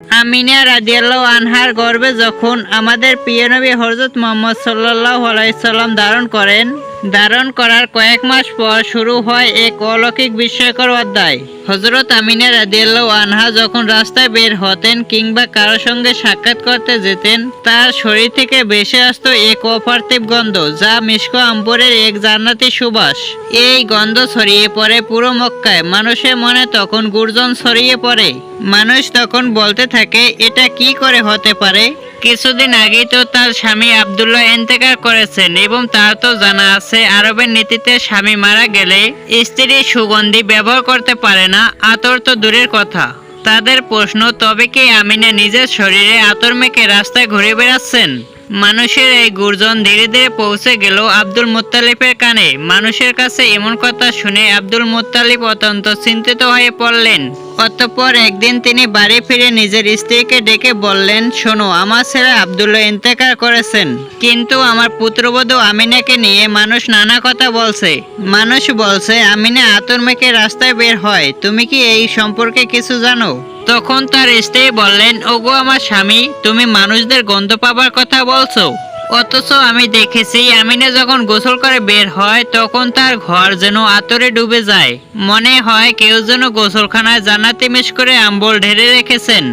আমিনা রাজিয়াল্লাহ আনহার গর্বে যখন আমাদের প্রিয় নবী মোহাম্মদ সাল্লাহ আলাইহি ধারণ করেন ধারণ করার কয়েক মাস পর শুরু হয় এক অলৌকিক বিস্ময়কর অধ্যায়। হযরত আমিনা রাদিয়াল্লাহু আনহা যখন রাস্তায় বের হতেন কিংবা কারও সঙ্গে সাক্ষাৎ করতে যেতেন, তার শরীর থেকে ভেসে আসত এক অপার্থিব গন্ধ, যা মিশকো আম্বরের এক জান্নাতি সুবাস। এই গন্ধ ছড়িয়ে পড়ে পুরো মক্কায়। মানুষের মনে তখন গুর্জন ছড়িয়ে পড়ে। মানুষ তখন বলতে থাকে, এটা কি করে হতে পারে? কিছুদিন আগেই তো তার স্বামী আবদুল্লাহ ইন্তেকার করেছেন এবং তার তো জানা আছে, আরবের নীতিতে স্বামী মারা গেলে স্ত্রী সুগন্ধি ব্যবহার করতে পারে না, আতর তো দূরের কথা। তাদের প্রশ্ন, তবে কি আমিনা নিজের শরীরে আতর মেখে রাস্তায় ঘুরে বেড়াচ্ছেন? মানুষের এই গুর্জন ধীরে ধীরে পৌঁছে গেল আব্দুল মুত্তালিফের কানে। মানুষের কাছে এমন কথা শুনে আব্দুল মুত্তালিফ অত্যন্ত চিন্তিত হয়ে পড়লেন। অতঃপর একদিন তিনি বাড়ি ফিরে নিজের স্ত্রীকে ডেকে বললেন, শোনো, আমার ছেলে আবদুল্লাহ ইন্তেকার করেছেন। কিন্তু আমার পুত্রবধূ আমিনাকে নিয়ে মানুষ নানা কথা বলছে। মানুষ বলছে, আমিনা আতর মেখে রাস্তায় বের হয়। তুমি কি এই সম্পর্কে কিছু জানো? তখন তার স্ত্রী বললেন, ওগো আমার স্বামী, তুমি মানুষদের গন্ধ পাবার কথা বলছো। অথচ আমি দেখেছি আমিনা যখন গোসল করে বের হয়, তখন তার ঘর যেন আতরে ডুবে যায়। মনে হয় কেউ যেন গোসলখানায় জান্নাতি মিশ করে আম্বল ঢেলে রেখেছেন।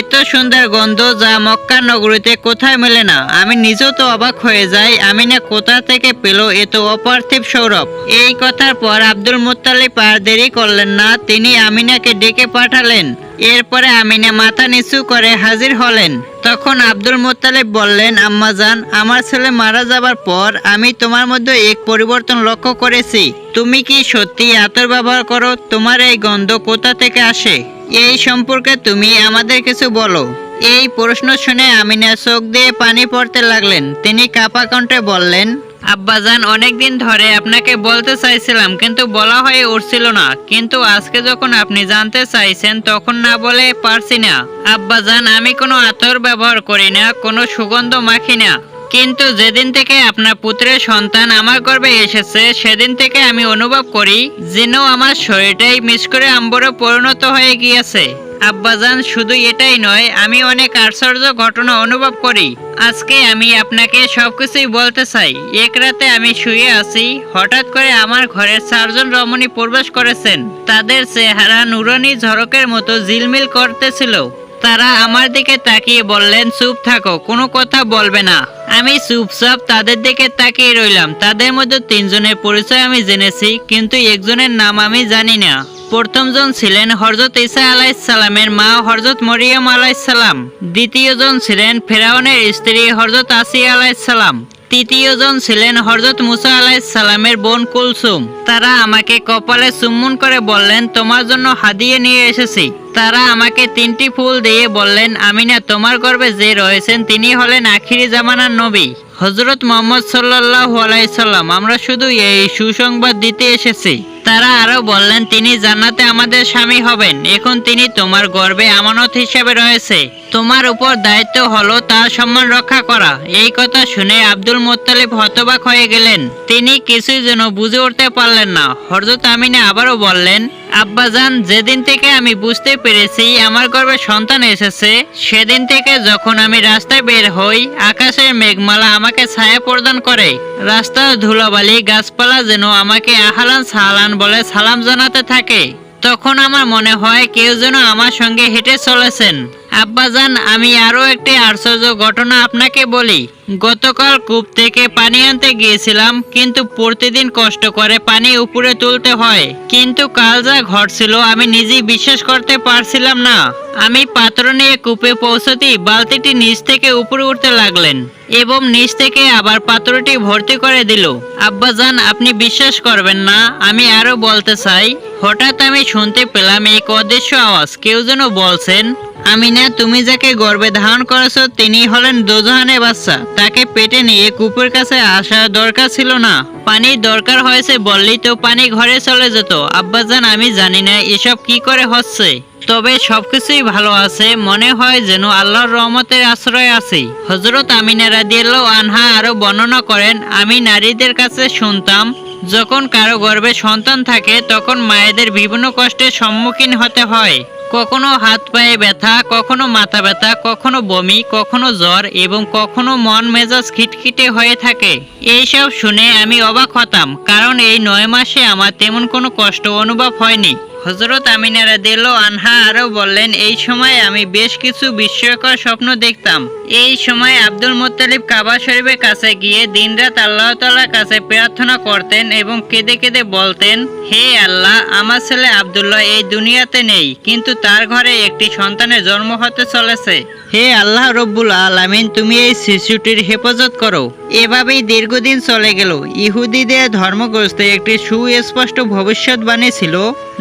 এত সুন্দর গন্ধ যা মক্কা নগরীতে কোথায় মেলে না। আমি নিজেও তো অবাক হয়ে যাই, আমিনা কোথা থেকে পেল এত অপার্থিব সৌরভ? এই কথার পর আব্দুল মুত্তালিব আর দেরি করলেন না, তিনি আমিনাকে ডেকে পাঠালেন। এরপরে আমিনা মাথা নিচু করে হাজির হলেন। তখন আব্দুল মুত্তালিব বললেন আম্মাজান আমার ছেলে মারা যাবার পর আমি তোমার মধ্যে এক পরিবর্তন লক্ষ্য করেছি। তুমি কি সত্যি আতর ব্যবহার করো? তোমার এই গন্ধ কোথা থেকে আসে? এই সম্পর্কে তুমি আমাদের কিছু বলো। এই প্রশ্ন শুনে আমিনা চোখ দিয়ে পানি পড়তে লাগলেন। তিনি কাপা কণ্ঠে বললেন আব্বাজান, অনেকদিন ধরে আপনাকে বলতে চাইছিলাম, কিন্তু বলা হয়ে উঠছিল না। কিন্তু আজকে যখন আপনি জানতে চাইছেন, তখন না বলে পারছি না। আব্বাজান, আমি কোনো আতর ব্যবহার করি না, কোনো সুগন্ধ মাখি না। কিন্তু যেদিন থেকে আপনার পুত্রের সন্তান আমার গর্ভে এসেছে, সেদিন থেকে আমি অনুভব করি যেন আমার শরীরটাই মিস করে আম্বরে পরিণত হয়ে গিয়েছে। আব্বাজান, শুধু এটাই নয়, আমি অনেক আশ্চর্য ঘটনা অনুভব করি। আজকে আমি আপনাকে সবকিছুই বলতে চাই। এক রাতে আমি শুয়ে আছি, হঠাৎ করে আমার ঘরের চারজন রমণী প্রবেশ করেছেন। তাদের চেহারা নুরানি ঝরকের মতো ঝিলমিল করতেছিল। তারা আমার দিকে তাকিয়ে বললেন, চুপ থাকো, কোনো কথা বলবে না। আমি চুপচাপ তাদের দিকে তাকিয়ে রইলাম। তাদের মধ্যে তিনজনের পরিচয় আমি জেনেছি, কিন্তু একজনের নাম আমি জানি না। প্রথমজন ছিলেন হরজত ইসা আলাইসালামের মা হরজত মরিয়ম আলাইসালাম দ্বিতীয়জন ছিলেন ফেরাউনের স্ত্রী হরজত আসিয়া আলাইসালাম তৃতীয়জন ছিলেন হরজত মুসা আলাইসালামের বোন কুলসুম। তারা আমাকে কপালে চুম্বন করে বললেন, তোমার জন্য হাদিয়ে নিয়ে এসেছি। তারা আমাকে তিনটি ফুল দিয়ে বললেন, আমিনা, তোমার গর্বে যে রয়েছেন তিনি হলেন আখিরি জামানার নবী হজরত মোহাম্মদ সাল্লাহ আলাইসাল্লাম আমরা শুধু এই সুসংবাদ দিতে এসেছি। তারা আরও বললেন, তিনি জান্নাতে আমাদের স্বামী হবেন। এখন তিনি তোমার গর্বে আমানত হিসেবে রয়েছে। তোমার উপর দায়িত্ব হলো তার সম্মান রক্ষা করা। এই কথা শুনে আব্দুল মোত্তালিব হতবাক হয়ে গেলেন। তিনি কিছুই যেন বুঝে উঠতে পারলেন না। হরজত আমিনা আবারও বললেন আব্বাজান, যেদিন থেকে আমি বুঝতে পেরেছি আমার গর্বে সন্তান এসেছে, সেদিন থেকে যখন আমি রাস্তায় বের হই, আকাশের মেঘমালা আমাকে ছায়া প্রদান করে। রাস্তার ধুলাবালি গাছপালা যেন আমাকে আহালান সাহালান বলে সালাম জানাতে থাকে। তখন আমার মনে হয় কেউ যেন আমার সঙ্গে হেঁটে চলেছেন। আব্বাজান আমি আরও একটি আশ্চর্য ঘটনা আপনাকে বলি। গতকাল কূপ থেকে পানি আনতে গিয়েছিলাম, কিন্তু প্রতিদিন কষ্ট করে পানি উপরে তুলতে হয়। কিন্তু কাল যা ঘটছিল, আমি নিজেই বিশ্বাস করতে পারছিলাম না। আমি পাত্র নিয়ে কূপে পৌঁছতেই বালতিটি নিচ থেকে উপরে উঠতে লাগলেন এবং নিচ থেকে আবার পাত্রটি ভর্তি করে দিল। আব্বাজান আপনি বিশ্বাস করবেন না, আমি আরও বলতে চাই। হঠাৎ আমি শুনতে পেলাম এক অদৃশ্য আওয়াজ, কেউ যেন বলছেন আমিনা, তুমি যাকে গর্ভে ধারণ করেছ, তিনি হলেন দোজাহানের বাচ্চা। তাকে পেটে নিয়ে কূপের কাছে আসার দরকার ছিল না। পানির দরকার হয়েছে বললেই তো পানি ঘরে চলে যেত। আব্বাজান, আমি জানি না এসব কি করে হচ্ছে। তবে সবকিছুই ভালো আছে, মনে হয় যেন আল্লাহর রহমতের আশ্রয় আছি। হজরত আমিনা রাদিয়াল্লাহু আনহা আরও বর্ণনা করেন, আমি নারীদের কাছে শুনতাম, যখন কারও গর্ভে সন্তান থাকে, তখন মায়েদের বিভিন্ন কষ্টের সম্মুখীন হতে হয়। কখনো হাত পায়ে ব্যথা, কখনো মাথা ব্যথা, কখনো বমি, কখনো জ্বর এবং কখনো মন মেজাজ খিটখিটে হয়ে থাকে। এইসব শুনে আমি অবাক হতাম, কারণ এই নয় মাসে আমার তেমন কোনো কষ্ট অনুভব হয়নি। হজরত আমিনারা দিল আনহা আরও বললেন, এই সময় আমি বেশ কিছু বিস্ময়কর স্বপ্ন দেখতাম। এই সময় আব্দুল মোত্তালিব কাবা শরীফের কাছে গিয়ে দিনরাত আল্লাহ তালার কাছে প্রার্থনা করতেন এবং কেঁদে কেঁদে বলতেন, হে আল্লাহ, আমার ছেলে আবদুল্লাহ এই দুনিয়াতে নেই, কিন্তু তার ঘরে একটি সন্তানের জন্ম হতে চলেছে। হে আল্লাহ রব্বুল আলামিন, তুমি এই শিশুটির হেফাজত করো। এভাবেই দীর্ঘদিন চলে গেল। ইহুদিদের ধর্মগ্রস্তে একটি সুস্পষ্ট ভবিষ্যৎবাণী ছিল,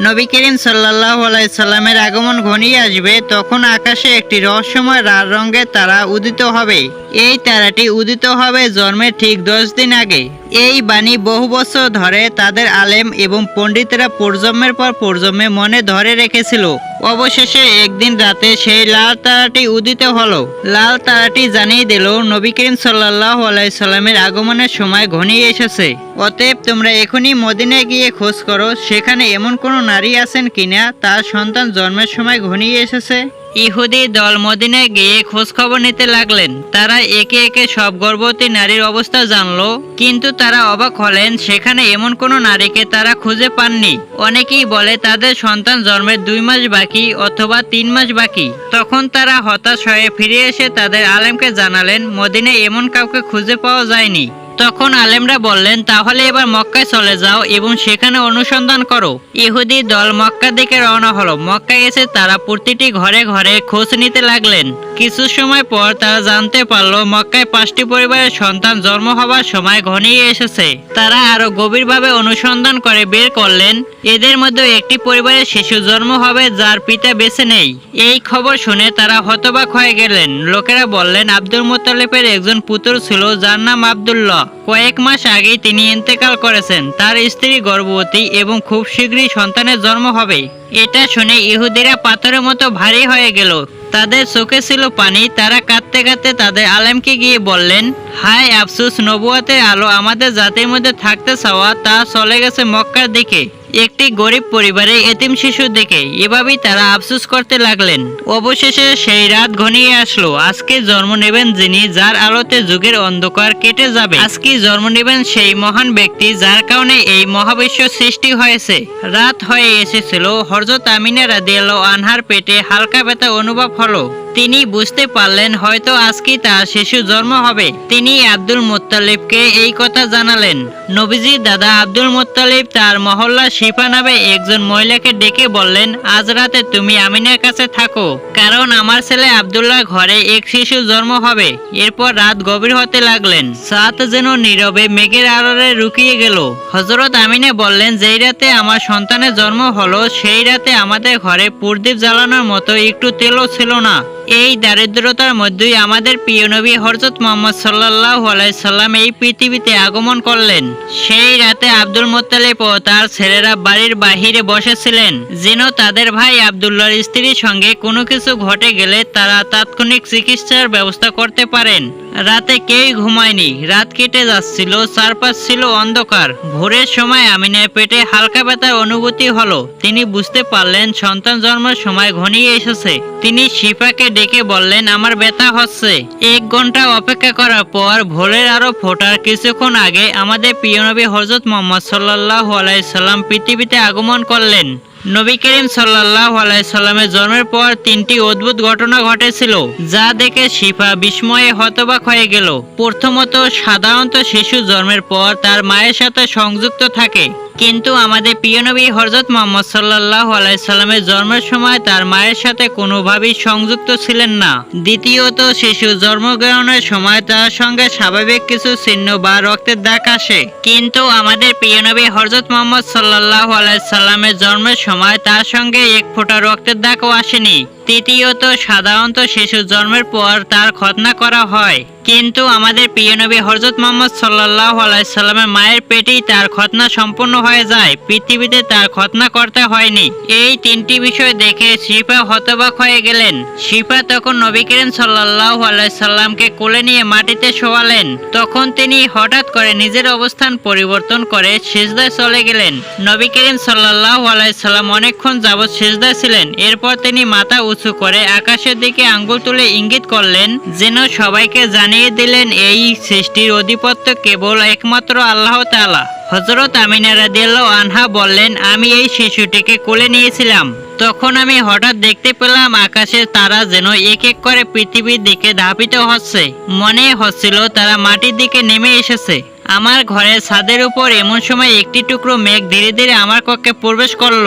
নবী করিম সাল্লাহ সাল্লামের আগমন ঘনিয়ে আসবে, তখন আকাশে একটি রহস্যময় লাল রঙের তারা উদিত হবে। এই তারাটি উদিত হবে জন্মের ঠিক দশ দিন আগে। এই বাণী বহু বছর ধরে তাদের আলেম এবং পণ্ডিতেরা প্রজন্মের পর প্রজন্মে মনে ধরে রেখেছিল। অবশেষে একদিন রাতে সেই লাল তারাটি উদিত হলো। লাল তারাটি জানিয়ে দিল, নবী করিম সাল্লাহ আলাইসাল্লামের আগমনের সময় ঘনিয়ে এসেছে। অতএব তোমরা এখনই মদিনায় গিয়ে খোঁজ করো, সেখানে এমন কোনো নারী আছেন কিনা, তার সন্তান জন্মের সময় ঘনিয়ে এসেছে? ইহুদি দল মদিনায় গিয়ে খোঁজখবর নিতে লাগলেন। তারা একে একে সব গর্ভবতী নারীর অবস্থা জানলো, কিন্তু তারা অবাক হলেন, সেখানে এমন কোনো নারীকে তারা খুঁজে পাননি। অনেকেই বলে তাদের সন্তান জন্মের দুই মাস বাকি অথবা তিন মাস বাকি। তখন তারা হতাশ হয়ে ফিরে এসে তাদের আলেমকে জানালেন মদিনে এমন কাউকে খুঁজে পাওয়া যায়নি। তখন আলেমরা বললেন, তাহলে এবার মক্কায় চলে যাও এবং সেখানে অনুসন্ধান করো। ইহুদি দল মক্কা দিকে রওনা হলো। মক্কায় এসে তারা প্রতিটি ঘরে ঘরে খোঁজ নিতে লাগলেন। কিছু সময় পর তারা জানতে পারল, মক্কায় পাঁচটি পরিবারের সন্তান জন্ম হবার সময় ঘনিয়ে এসেছে। তারা আরও গভীরভাবে অনুসন্ধান করে বের করলেন, এদের মধ্যে একটি পরিবারের শিশু জন্ম হবে যার পিতা বেঁচে নেই। এই খবর শুনে তারা হতবাক হয়ে গেলেন। লোকেরা বললেন, আব্দুল মোতালেবের একজন পুত্র ছিল, যার নাম আব্দুল্লাহ। কয়েক মাস আগেই তিনি ইন্তেকাল করেছেন। তার স্ত্রী গর্ভবতী এবং খুব শীঘ্রই সন্তানের জন্ম হবে। এটা শুনে ইহুদিরা পাথরের মতো ভারী হয়ে গেল। তাদের চোখে ছিল পানি। তারা কাঁদতে কাঁদতে তাদের আলেমকে গিয়ে বললেন, হায় আফসুস, নবুয়াতের আলো আমাদের জাতির মধ্যে থাকতে চাওয়া, তা চলে গেছে মক্কার দিকে। একটি গরিব পরিবারে এতিম শিশু দিকে এভাবেই তারা আফসোস করতে লাগলেন। অবশেষে সেই রাত ঘনিয়ে আসলো। আজকে জন্ম নেবেন যিনি, যার আলোতে যুগের অন্ধকার কেটে যাবে। আজকে জন্ম নেবেন সেই মহান ব্যক্তি যার কারণে এই মহাবিশ্ব সৃষ্টি হয়েছে। রাত হয়ে এসেছিল। হরজত আমিনা রাদিয়াল্লাহু আনহার পেটে হালকা ব্যথা অনুভব হলো। তিনি বুঝতে পারলেন, হয়তো আজকে তার শিশু জন্ম হবে। তিনি আব্দুল মোত্তালিবকে এই কথা জানালেন। নবীজির দাদা আব্দুল মোত্তালিব তার মহল্লা শিফা নামে একজন মহিলাকে ডেকে বললেন, আজ রাতে তুমি আমিনের কাছে থাকো, কারণ আমার ছেলে আব্দুল্লাহ ঘরে এক শিশু জন্ম হবে। এরপর রাত গভীর হতে লাগলেন। সাত যেন নীরবে মেঘের আড়রে রুকিয়ে গেল। হজরত আমিনে বললেন, যেই রাতে আমার সন্তানের জন্ম হলো, সেই রাতে আমাদের ঘরে প্রদীপ জ্বালানোর মতো একটু তেলও ছিল না। এই দারিদ্রতার মধ্যেই আমাদের প্রিয় নবী হরজত মোহাম্মদ সাল্লাহ সাল্লাম এই পৃথিবীতে আগমন করলেন। সেই রাতে আব্দুল মোত্তালিব ও তার ছেলেরা বাড়ির বাহিরে বসেছিলেন। যেন তাদের ভাই আবদুল্লাহর স্ত্রীর সঙ্গে কোনো কিছু ঘটে গেলে তারা তাৎক্ষণিক চিকিৎসার ব্যবস্থা করতে পারেন। রাতে কেউই ঘুমায়নি। রাত কেটে যাচ্ছিল, চারপাশ ছিল অন্ধকার। ভোরের সময় আমিনের পেটে হালকা ব্যথার অনুভূতি হলো। তিনি বুঝতে পারলেন, সন্তান জন্মের সময় ঘনিয়ে এসেছে। তিনি শিফাকে ডেকে বললেন, আমার ব্যথা হচ্ছে। এক ঘণ্টা অপেক্ষা করার পর ভোরের আরও ফোটার কিছুক্ষণ আগে আমাদের প্রিয় নবী হজরত মোহাম্মদ সাল্লাহ আলাইসাল্লাম পৃথিবীতে আগমন করলেন। নবী করিম সাল্লাহ আলাইসাল্লামের জন্মের পর তিনটি অদ্ভুত ঘটনা ঘটেছিল, যা দেখে শিফা বিস্ময়ে হতবাক হয়ে গেল। প্রথমত, সাধারণত শিশু জন্মের পর তার মায়ের সাথে সংযুক্ত থাকে। কিন্তু আমাদের প্রিয় নবী হরজত মোহাম্মদ সাল্লাহ আলাইসাল্লামের জন্মের সময় তার মায়ের সাথে কোনোভাবেই সংযুক্ত ছিলেন না। দ্বিতীয়ত, শিশু জন্মগ্রহণের সময় তার সঙ্গে স্বাভাবিক কিছু চিহ্ন বা রক্তের দাগ আসে। কিন্তু আমাদের প্রিয় নবী হরজত মোহাম্মদ সাল্লাহ আলাইসাল্লামের জন্মের সময় তার সঙ্গে এক ফোঁটা রক্তের দাগও আসেনি। তৃতীয়ত, সাধারণত শিশু জন্মের পর তার খতনা করা হয়। কিন্তু আমাদের প্রিয় নবী হজরত মোহাম্মদ সাল্লাহ আলাইসাল্লামের মায়ের পেটেই তার খতনা সম্পূর্ণ হয়ে যায়। পৃথিবীতে তার খতনা করতে হয়নি। এই তিনটি বিষয় দেখে শিফা হতবাক হয়ে গেলেন। শিফা তখন নবী করিম সাল্লাহ আলাইসাল্লামকে কোলে নিয়ে মাটিতে শোয়ালেন। তখন তিনি হঠাৎ করে নিজের অবস্থান পরিবর্তন করে সিজদায় চলে গেলেন। নবী করিম সাল্লাহ আলাইসাল্লাম অনেকক্ষণ যাবৎ সিজদায় ছিলেন। এরপর তিনি মাথা উঁচু করে আকাশের দিকে আঙ্গুল তুলে ইঙ্গিত করলেন, যেন সবাইকে জানিয়ে দিলেন, এই সৃষ্টির অধিপত্য কেবল একমাত্র আল্লাহ তাআলা। হজরত আমিনা রাদিয়াল্লাহু আনহা বললেন, আমি এই শিশুটিকে কোলে নিয়েছিলাম। তখন আমি হঠাৎ দেখতে পেলাম আকাশের তারা যেন এক এক করে পৃথিবীর দিকে ধাবিত হচ্ছে। মনে হচ্ছিল তারা মাটির দিকে নেমে এসেছে। আমার ঘরের ছাদের উপর এমন সময় একটি টুকরো মেঘ ধীরে ধীরে আমার কক্ষে প্রবেশ করল।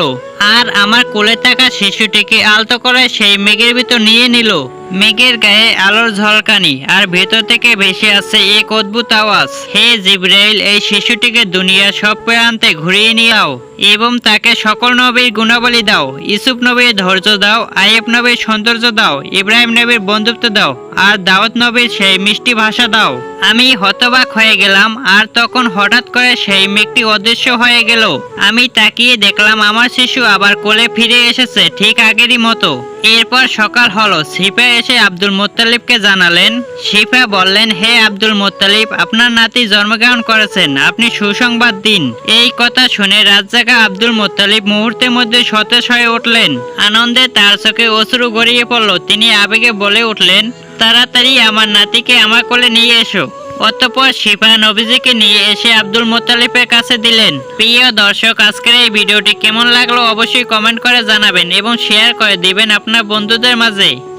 আর আমার কোলে থাকা শিশুটিকে আলতো করে সেই মেঘের ভিতর নিয়ে নিল। মেঘের গায়ে আলোর ঝলকানি, আর ভেতর থেকে ভেসে আসছে এক অদ্ভুত আওয়াজ। হে জিব্রাইল, এই শিশুটিকে দুনিয়ার সব প্রান্তে ঘুরিয়ে নিয়ে আও, এবং তাকে সকল নবীর গুণাবলী দাও। ইসুফ নবীর ধৈর্য দাও আয়েব নবীর সৌন্দর্য দাও, ইব্রাহিম নবীর বন্ধুত্ব দাও, আর দাওয়াত নবীর সেই মিষ্টি ভাষা দাও। আমি হতবাক হয়ে গেলাম, আর তখন হঠাৎ করে সেই মেঘটি অদৃশ্য হয়ে গেল। আমি তাকিয়ে দেখলাম আমার শিশু আবার কোলে ফিরে এসেছে, ঠিক আগেরই মতো। এরপর সকাল হলো। শিফা এসে আব্দুল মোত্তালিবকে জানালেন, শিফা বললেন, হে আব্দুল মোত্তালিব, আপনার নাতি জন্মগ্রহণ করেছেন। আপনি সুসংবাদ দিন। এই কথা শুনে রাজ্জাকা আব্দুল মোত্তালিব মুহূর্তের মধ্যে সতেজ হয়ে উঠলেন। আনন্দে তার চোখে অশ্রু গড়িয়ে পড়ল। তিনি আবেগে বলে উঠলেন, তাড়াতাড়ি আমার নাতিকে আমার কোলে নিয়ে এসো। অতঃপর শিফা নবীজিকে নিয়ে এসে আব্দুল মোতালিফের কাছে দিলেন। প্রিয় দর্শক, আজকের এই ভিডিওটি কেমন লাগল অবশ্যই কমেন্ট করে জানাবেন এবং শেয়ার করে দিবেন আপনার বন্ধুদের মাঝে।